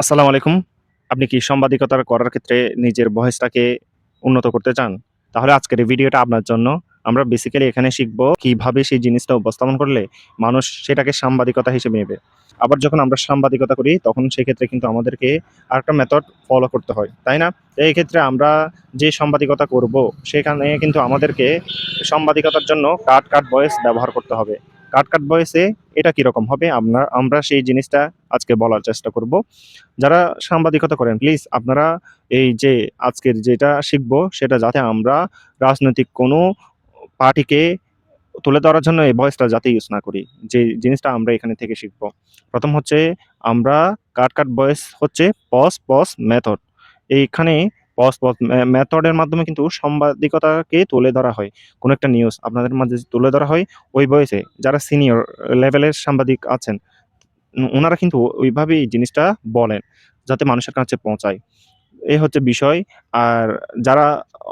আসসালামু আলাইকুম। আপনি কি সাংবাদিকতা করার ক্ষেত্রে নিজের ভয়েসটাকে উন্নত করতে চান? তাহলে আজকের এই ভিডিওটা আপনার জন্য। আমরা বেসিক্যালি এখানে শিখব কীভাবে সেই জিনিসটা উপস্থাপন করলে মানুষ সেটাকে সাংবাদিকতা হিসেবে নেবে। আবার যখন আমরা সাংবাদিকতা করি তখন সেক্ষেত্রে কিন্তু আমাদেরকে আরেকটা মেথড ফলো করতে হয়। তাই না? এই ক্ষেত্রে আমরা যে সাংবাদিকতা করব সেখানে কিন্তু আমাদেরকে সাংবাদিকতার জন্য কাট, কাট ভয়েস ব্যবহার করতে হবে। কাট, কাট ভয়েসে এটা কীরকম হবে আপনার আমরা সেই জিনিসটা আজকে বলার চেষ্টা করব। যারা সাংবাদিকতা করেন প্লিজ আপনারা এই যে আজকের যেটা শিখব সেটা যাতে আমরা রাজনৈতিক কোনো পার্টিকে তুলে ধরার জন্য এই ভয়েসটা যাতে ইউজ না করি। যে জিনিসটা আমরা এখানে থেকে শিখব। প্রথম হচ্ছে আমরা কাট, কাট ভয়েস হচ্ছে পজ, পজ মেথড। এইখানে মে মেথডের মাধ্যমে কিন্তু সাংবাদিকতাকে তুলে ধরা হয়। কোনো একটা নিউজ আপনাদের মাঝে তুলে ধরা হয় ওই বয়সে যারা সিনিয়র লেভেলের সাংবাদিক আছেন ওনারা কিন্তু ওইভাবেই এই জিনিসটা বলেন যাতে মানুষের কাছে পৌঁছায়। এই হচ্ছে বিষয়। আর যারা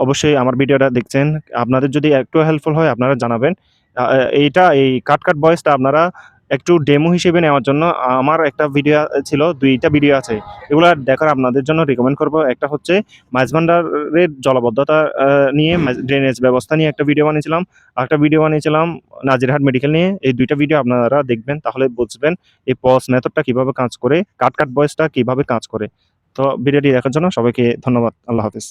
অবশ্যই আমার ভিডিওটা দেখছেন আপনাদের যদি একটু হেল্পফুল হয় আপনারা জানাবেন। এইটা এই কাট, কাট আপনারা একটু ডেমো হিসেবে নেওয়ার জন্য আমার একটা ভিডিও ছিল দুইটা ভিডিও আছে। এগুলা দেখার আপনাদের জন্য রিকমেন্ড করব। একটা হচ্ছে মাঝভান্ডারের জলাবদ্ধতা নিয়ে ড্রেনেজ ব্যবস্থা নিয়ে একটা ভিডিও বানিয়েছিলাম। আরেকটা ভিডিও বানিয়েছিলাম নাজিরহাট মেডিকেল নিয়ে। এই দুইটা ভিডিও আপনারা দেখবেন তাহলে বুঝবেন এই পজ মেথডটা কীভাবে কাজ করে, কাট, কাট ভয়েসটা কীভাবে কাজ করে। তো ভিডিওটি দেখার জন্য সবাইকে ধন্যবাদ। আল্লাহ হাফেজ।